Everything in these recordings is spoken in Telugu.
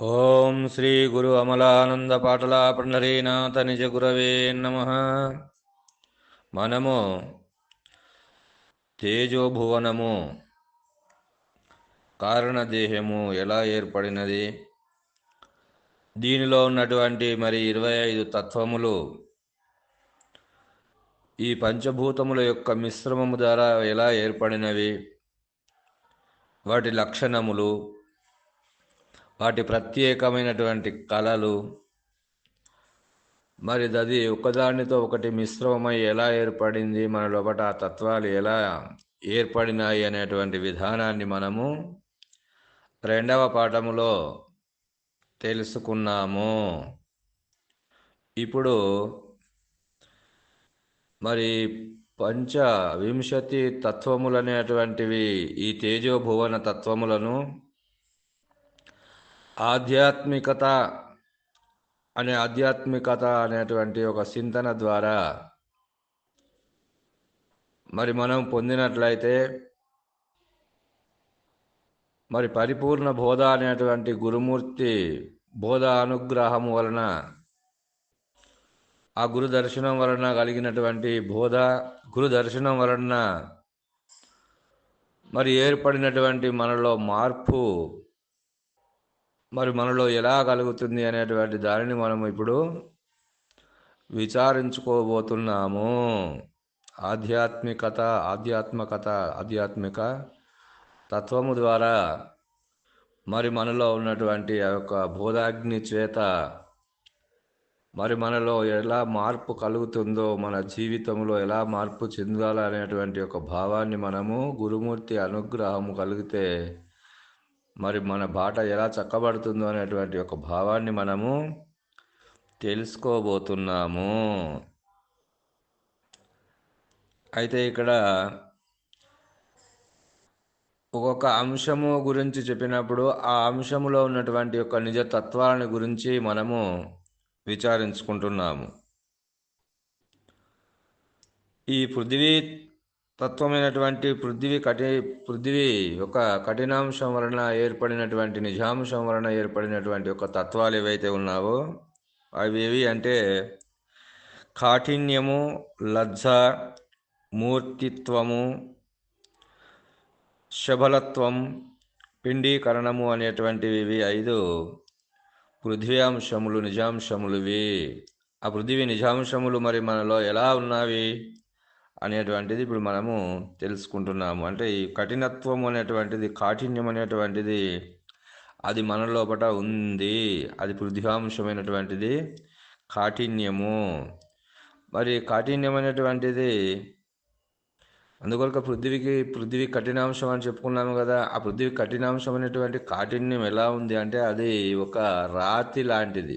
ఓం శ్రీ గురు అమలానంద పాటల పండరీనాథ నిజ గురవే నమ. మనము తేజోభువనము కారణదేహము ఎలా ఏర్పడినది? దీనిలో ఉన్నటువంటి మరి ఇరవై ఐదు తత్వములు ఈ పంచభూతముల యొక్క మిశ్రమము ద్వారా ఎలా ఏర్పడినవి? వాటి లక్షణములు వాటి ప్రత్యేకమైనటువంటి కళలు. మరి అది ఒకదానితో ఒకటి మిశ్రమమై ఎలా ఏర్పడింది మన లోపల ఆ తత్వాలు ఎలా ఏర్పడినాయి అనేటువంటి విధానాన్ని మనము రెండవ పాఠములో తెలుసుకున్నాము. ఇప్పుడు మరి పంచ వింశతి తత్వములనేటువంటివి ఈ తేజోభువన తత్వములను ఆధ్యాత్మికత అనే ఆధ్యాత్మికత అనేటువంటి ఒక చింతన ద్వారా మరి మనం పొందినట్లయితే మరి పరిపూర్ణ బోధ అనేటువంటి గురుమూర్తి బోధ అనుగ్రహం వలన ఆ గురు దర్శనం వలన కలిగినటువంటి బోధ గురు దర్శనం వలన మరి ఏర్పడినటువంటి మనలో మార్పు మరి మనలో ఎలా కలుగుతుంది అనేటువంటి దానిని మనం ఇప్పుడు విచారించుకోబోతున్నాము. ఆధ్యాత్మికత ఆధ్యాత్మికత ఆధ్యాత్మిక తత్వము ద్వారా మరి మనలో ఉన్నటువంటి ఆ యొక్క బోధాగ్ని చేత మరి మనలో ఎలా మార్పు కలుగుతుందో మన జీవితంలో ఎలా మార్పు చెందాలనేటువంటి ఒక భావాన్ని మనము గురుమూర్తి అనుగ్రహము కలిగితే మరి మన బాట ఎలా చక్కబడుతుందో అనేటువంటి ఒక భావాన్ని మనము తెలుసుకోబోతున్నాము. అయితే ఇక్కడ ఒక్కొక్క అంశము గురించి చెప్పినప్పుడు ఆ అంశములో ఉన్నటువంటి యొక్క నిజ తత్వాలను గురించి మనము విచారించుకుంటున్నాము. ఈ పృథివీ తత్వమైనటువంటి పృథివీ కఠి పృథివీ ఒక కఠినాంశం వలన ఏర్పడినటువంటి నిజాంశం వలన ఏర్పడినటువంటి ఒక తత్వాలు ఏవైతే ఉన్నావో అవి ఏవి అంటే కాఠిన్యము లజ్జ మూర్తిత్వము శబలత్వం పిండీకరణము అనేటువంటివి ఇవి ఐదు పృథివీ అంశములు నిజాంశములు ఇవి ఆ పృథివీ నిజాంశములు మరి మనలో ఎలా ఉన్నవి? అనేటువంటిది ఇప్పుడు మనము తెలుసుకుంటున్నాము. అంటే ఈ కఠినత్వం అనేటువంటిది కాఠిన్యం అనేటువంటిది అది మన లోపల ఉంది. అది పృథ్వాంశమైనటువంటిది కాఠిన్యము. మరి కాఠిన్యం అనేటువంటిది అందుకొరక పృథ్వీకి పృథ్వీ కఠినాంశం అని చెప్పుకున్నాము కదా. ఆ పృథ్వీ కఠినాంశం అనేటువంటి కాఠిన్యం ఎలా ఉంది అంటే అది ఒక రాతి లాంటిది.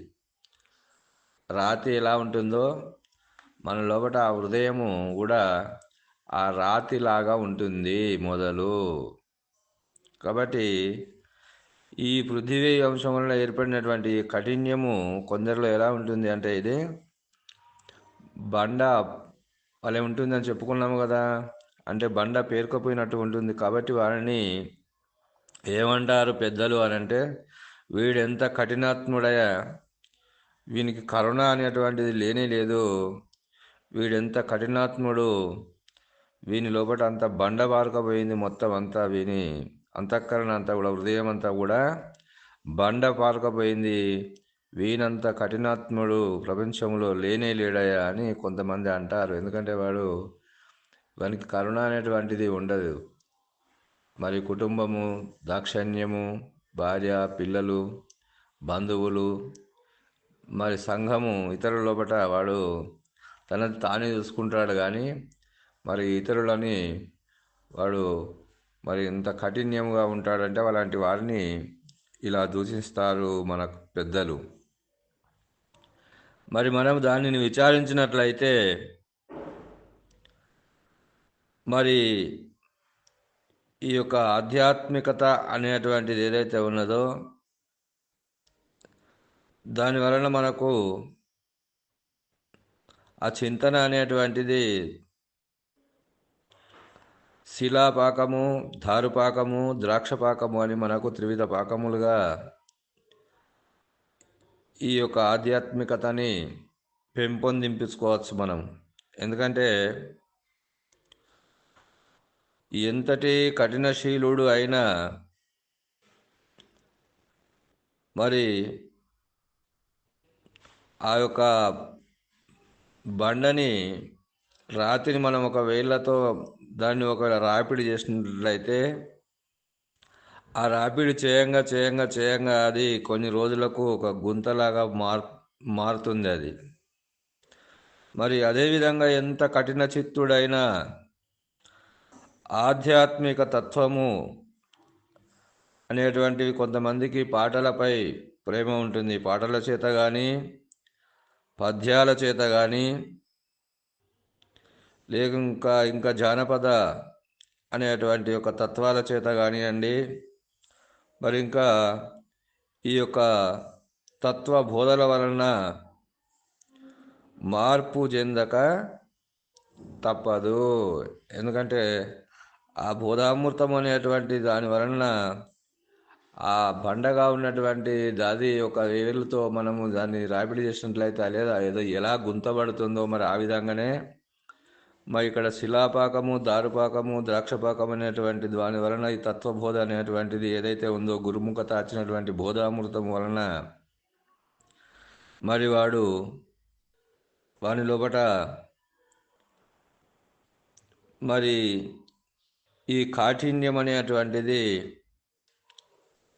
రాతి ఎలా ఉంటుందో మన లోపల ఆ హృదయము కూడా ఆ రాతిలాగా ఉంటుంది మొదలు. కాబట్టి ఈ పృథివీ అంశం వల్ల ఏర్పడినటువంటి కఠిన్యము కొందరిలో ఎలా ఉంటుంది అంటే ఇది బండ వలె ఉంటుందని చెప్పుకున్నాము కదా. అంటే బండ పేరుకపోయినట్టు ఉంటుంది. కాబట్టి వారిని ఏమంటారు పెద్దలు అని అంటే వీడెంత కఠినాత్ముడయ వీనికి కరుణ అనేటువంటిది లేనే లేదు. వీడెంత కఠినాత్ముడు. వీని లోపల అంత బండ పారకపోయింది మొత్తం అంతా. వీని అంతఃకరణ అంతా కూడా హృదయం అంతా కూడా బండ పారకపోయింది వీనంత కఠినాత్ముడు ప్రపంచంలో లేనే లేడయా అని కొంతమంది అంటారు. ఎందుకంటే వాడు వానికి కరుణ అనేటువంటిది ఉండదు. మరి కుటుంబము దాక్షణ్యము భార్య పిల్లలు బంధువులు మరి సంఘము ఇతరుల లోపల వాడు తనది తానే చూసుకుంటాడు కానీ మరి ఇతరులని వాడు మరి ఎంత కఠిన్యంగా ఉంటాడంటే అలాంటి వారిని ఇలా దూషిస్తారు మన పెద్దలు. మరి మనం దానిని విచారించినట్లయితే మరి ఈ యొక్క ఆధ్యాత్మికత అనేటువంటిది ఏదైతే ఉన్నదో దాని వలన మనకు ఆ చింతన అనేటువంటిది శిలాపాకము దారుపాకము ద్రాక్షపాకము అని మనకు త్రివిధ పాకములుగా ఈ యొక్క ఆధ్యాత్మికతని పెంపొందింపించుకోవచ్చు మనం. ఎందుకంటే ఎంతటి కఠినశీలుడు అయినా మరి ఆ యొక్క బండని రాతిని మనం ఒక వేళ్ళతో దాన్ని ఒకవేళ రాపిడి చేసినట్లయితే ఆ రాపిడి చేయంగా చేయంగా చేయంగా అది కొన్ని రోజులకు ఒక గుంతలాగా మార్ మారుతుంది అది. మరి అదేవిధంగా ఎంత కఠిన చిత్తుడైనా ఆధ్యాత్మిక తత్వము అనేటువంటివి కొంతమందికి పాటలపై ప్రేమ ఉంటుంది. పాటల చేత కానీ పద్యాల చేత కానీ లేక ఇంకా ఇంకా జానపద అనేటువంటి యొక్క తత్వాల చేత కానివ్వండి మరి ఇంకా ఈ యొక్క తత్వ బోధల వలన మార్పు చెందక తప్పదు. ఎందుకంటే ఆ బోధామృతం అనేటువంటి దాని వలన ఆ బండగా ఉన్నటువంటి దాది ఒక వేలుతో మనము దాన్ని రాపిడి చేసినట్లయితే లేదా ఏదో ఎలా గుంతబడుతుందో మరి ఆ విధంగానే మరి ఇక్కడ శిలాపాకము దారుపాకము ద్రాక్షపాకం అనేటువంటి దాని వలన ఈ తత్వబోధ అనేటువంటిది ఏదైతే ఉందో గురుముఖత వచ్చినటువంటి బోధామృతం వలన మరి వాడు వాని లోపట మరి ఈ కాఠిన్యం అనేటువంటిది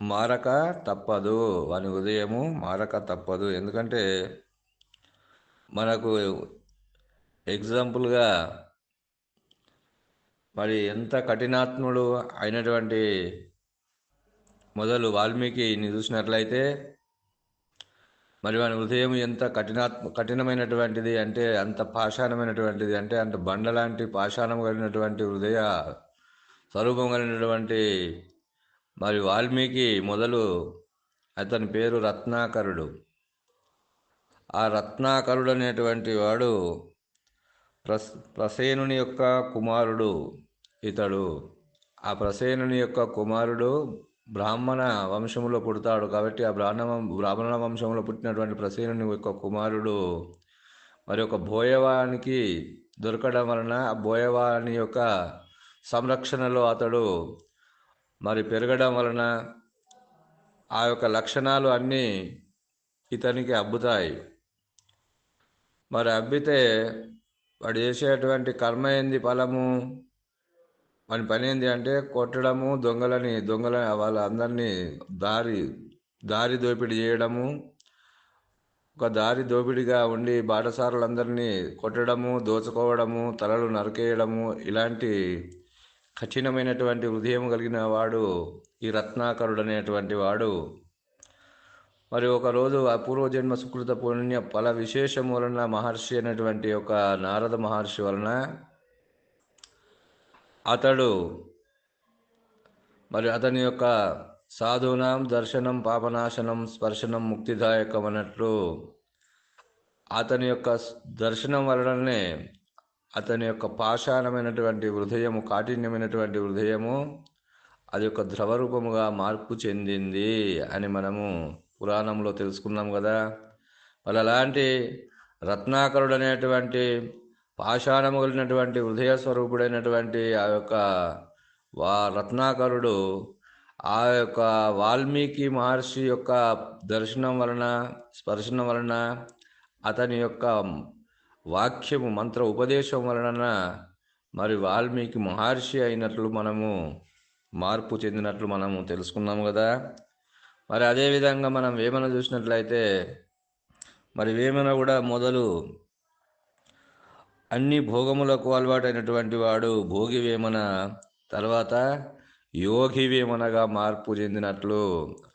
మారక తప్పదు. వాని ఉదయము మారక తప్పదు. ఎందుకంటే మనకు ఎగ్జాంపుల్గా మరి ఎంత కఠినాత్ముడు అయినటువంటి మొదలు వాల్మీకిని చూసినట్లయితే మరి వాని హృదయం ఎంత కఠినాత్మ కఠినమైనటువంటిది అంటే అంత పాషాణమైనటువంటిది అంటే అంత బండలాంటి పాషాణం కలిగినటువంటి హృదయ స్వరూపం కలిగినటువంటి మరి వాల్మీకి మొదలు అతని పేరు రత్నాకరుడు. ఆ రత్నాకరుడు అనేటువంటి వాడు ప్రస్ ప్రసేనుని యొక్క కుమారుడు ఇతడు. ఆ ప్రసేనుని యొక్క కుమారుడు బ్రాహ్మణ వంశంలో పుడతాడు కాబట్టి ఆ బ్రాహ్మణ బ్రాహ్మణ వంశంలో పుట్టినటువంటి ప్రసేనుని యొక్క కుమారుడు మరి ఒక బోయవానికి దొరకడం వలన ఆ బోయవాని యొక్క సంరక్షణలో అతడు మరి పెరగడం వలన ఆ యొక్క లక్షణాలు అన్నీ ఇతనికి అబ్బుతాయి. మరి అబ్బితే వాడు చేసేటువంటి కర్మ ఏంది ఫలము? వాని పని ఏంది అంటే కొట్టడము దొంగలని దొంగల వాళ్ళందరినీ దారి దారి దోపిడీ చేయడము ఒక దారి దోపిడిగా ఉండి బాటసారులందరినీ కొట్టడము దోచుకోవడము తలలు నరికేయడము ఇలాంటి కఠినమైనటువంటి హృదయం కలిగిన వాడు ఈ రత్నాకరుడు అనేటువంటి వాడు. మరి ఒకరోజు అపూర్వ జన్మ సుకృత పుణ్య ఫల విశేషం వలన మహర్షి అనేటువంటి ఒక నారద మహర్షి వలన అతడు మరి అతని యొక్క సాధునాం దర్శనం పాపనాశనం స్పర్శనం ముక్తిదాయకం అన్నట్లు అతని యొక్క దర్శనం వలననే అతని యొక్క పాషాణమైనటువంటి హృదయము కాఠిన్యమైనటువంటి హృదయము అది ఒక ద్రవరూపముగా మార్పు చెందింది అని మనము పురాణంలో తెలుసుకున్నాం కదా. మరి అలాంటి రత్నాకరుడు అనేటువంటి పాషాణము కలిగినటువంటి హృదయ స్వరూపుడైనటువంటి ఆ యొక్క వా రత్నాకరుడు ఆ యొక్క వాల్మీకి మహర్షి యొక్క దర్శనం వలన స్పర్శనం వలన అతని యొక్క వాక్యము మంత్ర ఉపదేశం వలన మరి వాల్మీకి మహర్షి అయినట్లు మనము మార్పు చెందినట్లు మనము తెలుసుకున్నాము కదా. మరి అదేవిధంగా మనం వేమన చూసినట్లయితే మరి వేమన కూడా మొదలు అన్ని భోగములకు అలవాటైనటువంటి వాడు భోగి వేమన తర్వాత యోగి వేమనగా మార్పు చెందినట్లు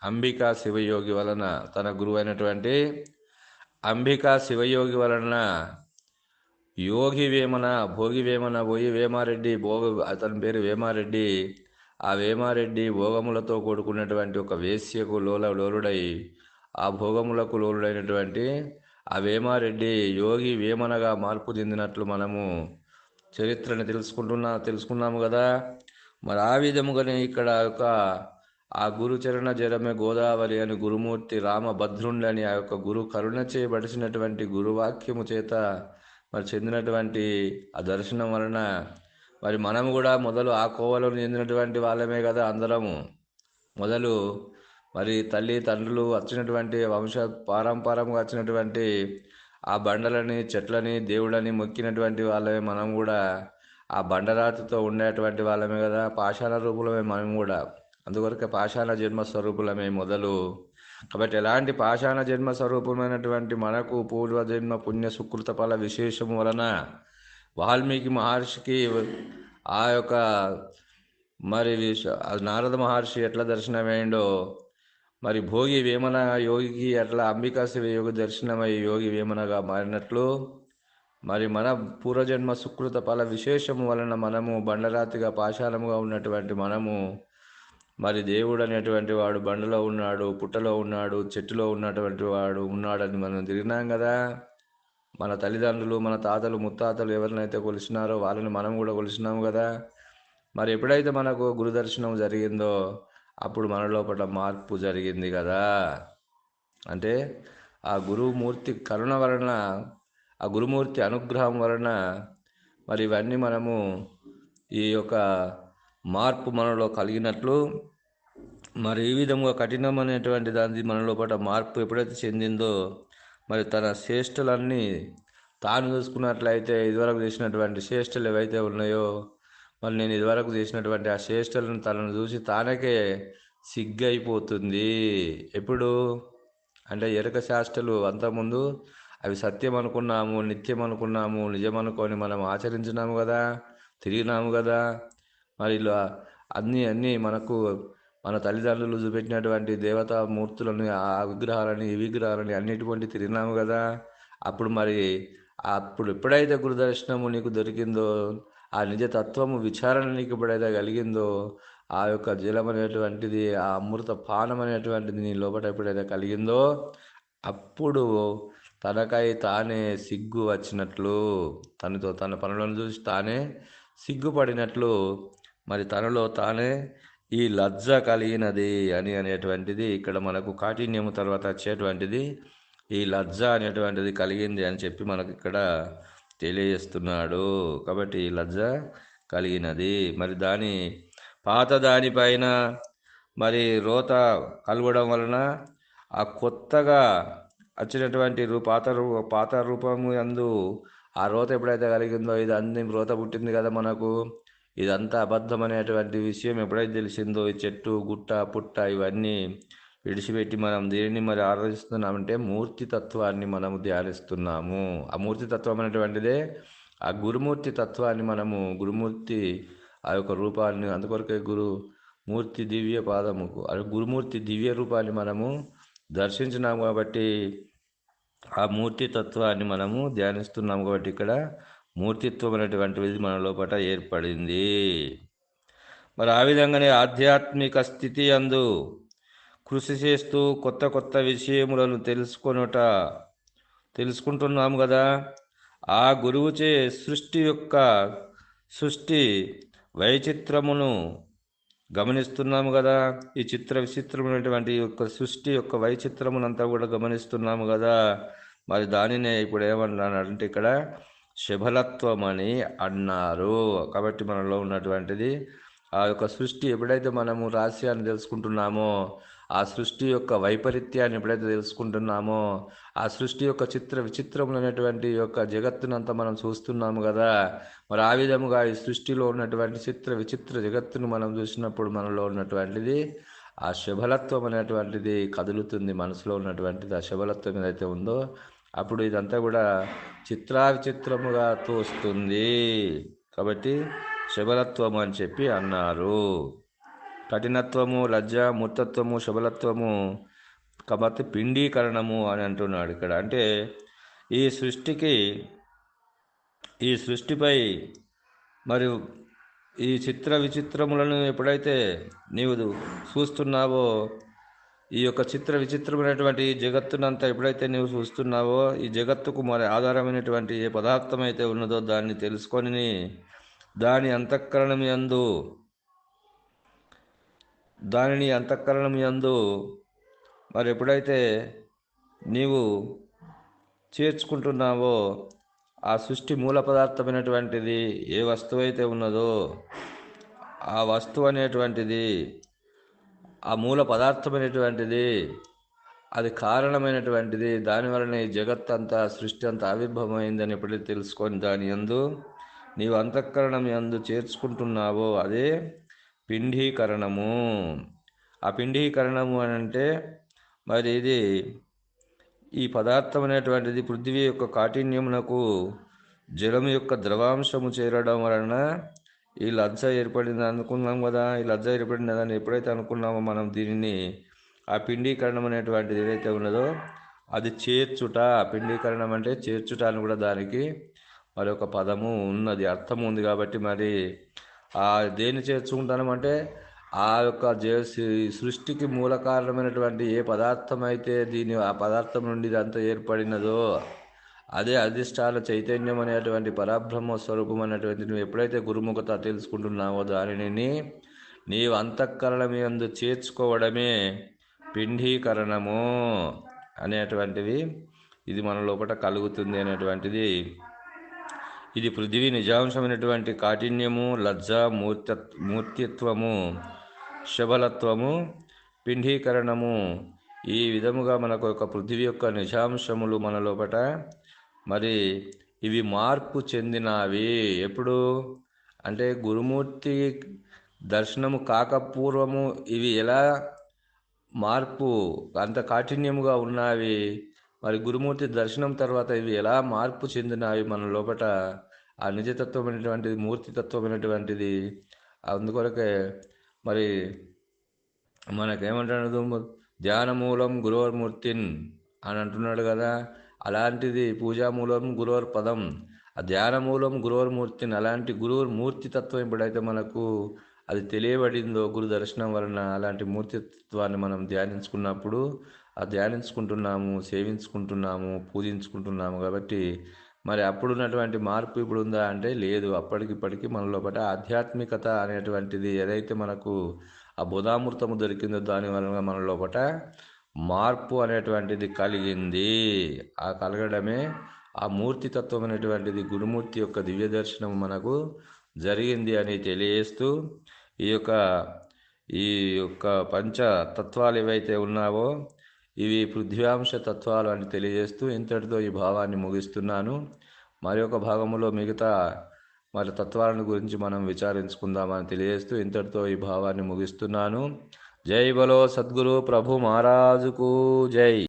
అంబికా శివయోగి వలన తన గురువైనటువంటి అంబికా శివయోగి వలన యోగి వేమన భోగి వేమన పోయి వేమారెడ్డి భోగ అతని పేరు వేమారెడ్డి. ఆ వేమారెడ్డి భోగములతో కూడుకున్నటువంటి ఒక వేశ్యకు లోల లోలుడై ఆ భోగములకు లోలుడైనటువంటి ఆ వేమారెడ్డి యోగి వేమనగా మార్పు చెందినట్లు మనము చరిత్రని తెలుసుకుంటున్నా తెలుసుకున్నాము కదా. మరి ఆ విధముగానే ఇక్కడ ఒక ఆ గురుచరణ జరమే గోదావరి అని గురుమూర్తి రామభద్రుండని ఆ యొక్క గురు కరుణ చేయబడిసినటువంటి గురువాక్యము చేత మరి చెందినటువంటి ఆ దర్శనం వలన మరి మనం కూడా మొదలు ఆ కోవలో చెందినటువంటి వాళ్ళమే కదా అందరము. మొదలు మరి తల్లి తండ్రులు వచ్చినటువంటి వంశ పారంపరంగా వచ్చినటువంటి ఆ బండలని చెట్లని దేవుడని మొక్కినటువంటి వాళ్ళమే మనం కూడా. ఆ బండరాతితో ఉండేటువంటి వాళ్ళమే కదా పాషాణ రూపులమే మనం కూడా. అందుకొరకే పాషాణ జన్మ స్వరూపులమే మొదలు కాబట్టి ఎలాంటి పాషాణ జన్మ స్వరూపమైనటువంటి మనకు పూర్వజన్మ పుణ్య సుకృత ఫల విశేషం వలన వాల్మీకి మహర్షికి ఆ యొక్క మరి నారద మహర్షి ఎట్లా దర్శనమైండో మరి భోగి వేమన యోగికి అట్లా అంబికాశివ యోగి దర్శనమై యోగి వేమనగా మారినట్లు మరి మన పూర్వజన్మ సుకృత ఫల విశేషము వలన మనము బండరాతిగా పాషాణముగా ఉన్నటువంటి మనము మరి దేవుడు అనేటువంటి వాడు బండలో ఉన్నాడు పుట్టలో ఉన్నాడు చెట్టులో ఉన్నటువంటి వాడు ఉన్నాడని మనం తిరిగినాం కదా. మన తల్లిదండ్రులు మన తాతలు ముత్తాతలు ఎవరినైతే కొలిసినారో వాళ్ళని మనం కూడా కొలిసినాము కదా. మరి ఎప్పుడైతే మనకు గురుదర్శనం జరిగిందో అప్పుడు మన లోపల మార్పు జరిగింది కదా. అంటే ఆ గురుమూర్తి కరుణ వలన ఆ గురుమూర్తి అనుగ్రహం వలన మరి ఇవన్నీ మనము ఈ యొక్క మార్పు మనలో కలిగినట్లు మరి ఈ విధంగా కఠినమైనటువంటి దాని మన లోపల మార్పు ఎప్పుడైతే చెందిందో మరి తన శ్రేష్టలన్నీ తాను చూసుకున్నట్లయితే ఇదివరకు చేసినటువంటి శ్రేష్టలు ఏవైతే ఉన్నాయో మరి నేను ఇదివరకు చేసినటువంటి ఆ శ్రేష్టలను తనను చూసి తానకే సిగ్గైపోతుంది. ఎప్పుడు? అంటే ఎరక శాస్త్రలు అంతకుముందు అవి సత్యం అనుకున్నాము నిత్యం అనుకున్నాము నిజం అనుకొని మనం ఆచరించినాము కదా తిరిగినాము కదా మరి ఇలా అన్నీ అన్నీ మనకు మన తల్లిదండ్రులు చూపెట్టినటువంటి దేవతా మూర్తులను ఆ విగ్రహాలని ఈ విగ్రహాలని అన్నిటువంటి తిరిగినాము కదా. అప్పుడు మరి అప్పుడు ఎప్పుడైతే గురుదర్శనము నీకు దొరికిందో ఆ నిజతత్వము విచారణ నీకు ఎప్పుడైతే కలిగిందో ఆ యొక్క జలం అనేటువంటిది ఆ అమృత పానం అనేటువంటిది నీ లోపల ఎప్పుడైతే కలిగిందో అప్పుడు తనకై తానే సిగ్గు వచ్చినట్లు తనతో తన పనులను చూసి తానే సిగ్గుపడినట్లు మరి తనలో తానే ఈ లజ్జ కలిగినది అని అనేటువంటిది ఇక్కడ మనకు కాఠిన్యము తర్వాత వచ్చేటువంటిది. ఈ లజ్జ అనేటువంటిది కలిగింది అని చెప్పి మనకు ఇక్కడ తెలియజేస్తున్నాడు. కాబట్టి ఈ లజ్జ కలిగినది. మరి దాని పాత దానిపైన మరి రోత కలవడం వలన ఆ కొత్తగా వచ్చినటువంటి రూ పాత రూ పాత రూపము అందు ఆ రోత ఎప్పుడైతే కలిగిందో ఇది అన్ని రోత పుట్టింది కదా మనకు. ఇదంతా అబద్ధం అనేటువంటి విషయం ఎప్పుడైతే తెలిసిందో ఈ చెట్టు గుట్ట పుట్ట ఇవన్నీ విడిచిపెట్టి మనం దేనిని మరి ఆరాధిస్తున్నామంటే మూర్తి తత్వాన్ని మనము ధ్యానిస్తున్నాము. ఆ మూర్తి తత్వం అనేటువంటిదే ఆ గురుమూర్తి తత్వాన్ని మనము గురుమూర్తి ఆ యొక్క రూపాన్ని అందుకొరకే గురు మూర్తి దివ్య పాదముకు అది గురుమూర్తి దివ్య రూపాన్ని మనము దర్శించినాము కాబట్టి ఆ మూర్తి తత్వాన్ని మనము ధ్యానిస్తున్నాము కాబట్టి ఇక్కడ మూర్తిత్వం అనేటువంటిది మన లోపల ఏర్పడింది. మరి ఆ విధంగానే ఆధ్యాత్మిక స్థితి అందు కృషి చేస్తూ కొత్త కొత్త విషయములను తెలుసుకొనుట తెలుసుకుంటున్నాము కదా ఆ గురువుచే సృష్టి యొక్క సృష్టి వైచిత్రమును గమనిస్తున్నాము కదా ఈ చిత్ర విచిత్రమైనటువంటి యొక్క సృష్టి యొక్క వైచిత్రమునంతా కూడా గమనిస్తున్నాము కదా మరి దానినే ఇప్పుడు ఏమన్నానంటే ఇక్కడ శబలత్వం అని అన్నారు. కాబట్టి మనలో ఉన్నటువంటిది ఆ యొక్క సృష్టి ఎప్పుడైతే మనము రహస్యాన్ని తెలుసుకుంటున్నామో ఆ సృష్టి యొక్క వైపరీత్యాన్ని ఎప్పుడైతే తెలుసుకుంటున్నామో ఆ సృష్టి యొక్క చిత్ర విచిత్రములైనటువంటి యొక్క జగత్తునంతా మనం చూస్తున్నాము కదా మరి ఆ విధముగా ఈ సృష్టిలో ఉన్నటువంటి చిత్ర విచిత్ర జగత్తును మనం చూసినప్పుడు మనలో ఉన్నటువంటిది ఆ శబలత్వం అనేటువంటిది కదులుతుంది మనసులో ఉన్నటువంటిది. ఆ శబలత్వం ఏదైతే ఉందో అప్పుడు ఇదంతా కూడా చిత్రా విచిత్రముగా తోస్తుంది. కాబట్టి శబలత్వము అని చెప్పి అన్నారు. కఠినత్వము లజ్జ మూర్తత్వము శబలత్వము కాబట్టి పిండీకరణము అని అంటున్నాడు ఇక్కడ. అంటే ఈ సృష్టికి ఈ సృష్టిపై మరియు ఈ చిత్ర విచిత్రములను ఎప్పుడైతే నీవు చూస్తున్నావో ఈ యొక్క చిత్ర విచిత్రమైనటువంటి జగత్తునంతా ఎప్పుడైతే నీవు చూస్తున్నావో ఈ జగత్తుకు మరి ఆధారమైనటువంటి ఏ పదార్థం అయితే ఉన్నదో దాన్ని తెలుసుకొని దాని అంతఃకరణం యందు దానిని అంతఃకరణం యందు మరి ఎప్పుడైతే నీవు చేర్చుకుంటున్నావో ఆ సృష్టి మూల పదార్థమైనటువంటిది ఏ వస్తువు అయితే ఉన్నదో ఆ వస్తువు అనేటువంటిది ఆ మూల పదార్థమైనటువంటిది అది కారణమైనటువంటిది దానివలన ఈ జగత్ అంతా సృష్టి అంతా ఆవిర్భవమైందని ఎప్పుడైతే తెలుసుకొని దాని యందు నీవు అంతఃకరణం యందు చేర్చుకుంటున్నావో అదే పిండీకరణము. ఆ పిండీకరణము అని అంటే మరి ఇది ఈ పదార్థం అనేటువంటిది పృథ్వీ యొక్క కాఠిన్యమునకు జలం యొక్క ద్రవాంశము చేరడం వలన ఈ లజ్జ ఏర్పడింది అనుకున్నాం కదా ఈ లజ్జ ఏర్పడింది అని ఎప్పుడైతే అనుకున్నామో మనం దీనిని ఆ పిండీకరణం అనేటువంటిది ఏదైతే ఉన్నదో అది చేర్చుట పిండీకరణం అంటే చేర్చుట అని కూడా దానికి మరి ఒక పదము ఉన్నది అర్థం ఉంది కాబట్టి మరి ఆ దేన్ని చేర్చుకుంటామంటే ఆ యొక్క సృష్టికి మూల కారణమైనటువంటి ఏ పదార్థం అయితే దీని ఆ పదార్థం నుండి ఇదంతా ఏర్పడినదో అదే అధిష్టాన చైతన్యం అనేటువంటి పరబ్రహ్మ స్వరూపం అనేటువంటి నువ్వు ఎప్పుడైతే గురుముఖత తెలుసుకుంటున్నావో దానిని నీవు అంతఃకరణం ఎందు చేర్చుకోవడమే పిండీకరణము అనేటువంటివి ఇది మన లోపల కలుగుతుంది అనేటువంటిది. ఇది పృథివీ నిజాంశమైనటువంటి కాఠిన్యము లజ్జ మూర్త మూర్తిత్వము శబలత్వము పిండీకరణము. ఈ విధముగా మనకు ఒక పృథివీ యొక్క నిజాంశములు మన లోపల మరి ఇవి మార్పు చెందినవి. ఎప్పుడు? అంటే గురుమూర్తి దర్శనము కాకపూర్వము ఇవి ఎలా మార్పు? అంత కాఠిన్యముగా ఉన్నవి. మరి గురుమూర్తి దర్శనం తర్వాత ఇవి ఎలా మార్పు చెందినవి మన లోపల ఆ నిజతత్వమైనటువంటిది మూర్తితత్వమైనటువంటిది అందుకొరకే మరి మనకేమంటాడు ధ్యానమూలం గురువర్మూర్తిన్ అని అంటున్నాడు కదా. అలాంటిది పూజామూలం గురువర్ పదం ఆ ధ్యానమూలం గురోర్మూర్తిని అలాంటి గురువు మూర్తితత్వం ఇప్పుడైతే మనకు అది తెలియబడిందో గురు దర్శనం వలన అలాంటి మూర్తిత్వాన్ని మనం ధ్యానించుకున్నప్పుడు ఆ ధ్యానించుకుంటున్నాము సేవించుకుంటున్నాము పూజించుకుంటున్నాము కాబట్టి మరి అప్పుడు ఉన్నటువంటి మార్పు ఇప్పుడు ఉందా అంటే లేదు. అప్పటికిప్పటికీ మన లోపల ఆధ్యాత్మికత అనేటువంటిది ఏదైతే మనకు ఆ బుధామృతము దొరికిందో దాని వలన మన లోపల మార్పు అనేటువంటిది కలిగింది. ఆ కలగడమే ఆ మూర్తితత్వం అనేటువంటిది గురుమూర్తి యొక్క దివ్య దర్శనం మనకు జరిగింది అని తెలియజేస్తూ ఈ యొక్క ఈ యొక్క పంచ తత్వాలు ఏవైతే ఉన్నావో ఇవి పృథ్వ్యాంశ తత్వాలు అని తెలియజేస్తూ ఇంతటితో ఈ భావాన్ని ముగిస్తున్నాను. మరి ఒక భాగంలో మిగతా మరి తత్వాలను గురించి మనం విచారించుకుందామని తెలియజేస్తూ ఇంతటితో ఈ భావాన్ని ముగిస్తున్నాను. జై బలో సద్గురు ప్రభు మహారాజుకు జై.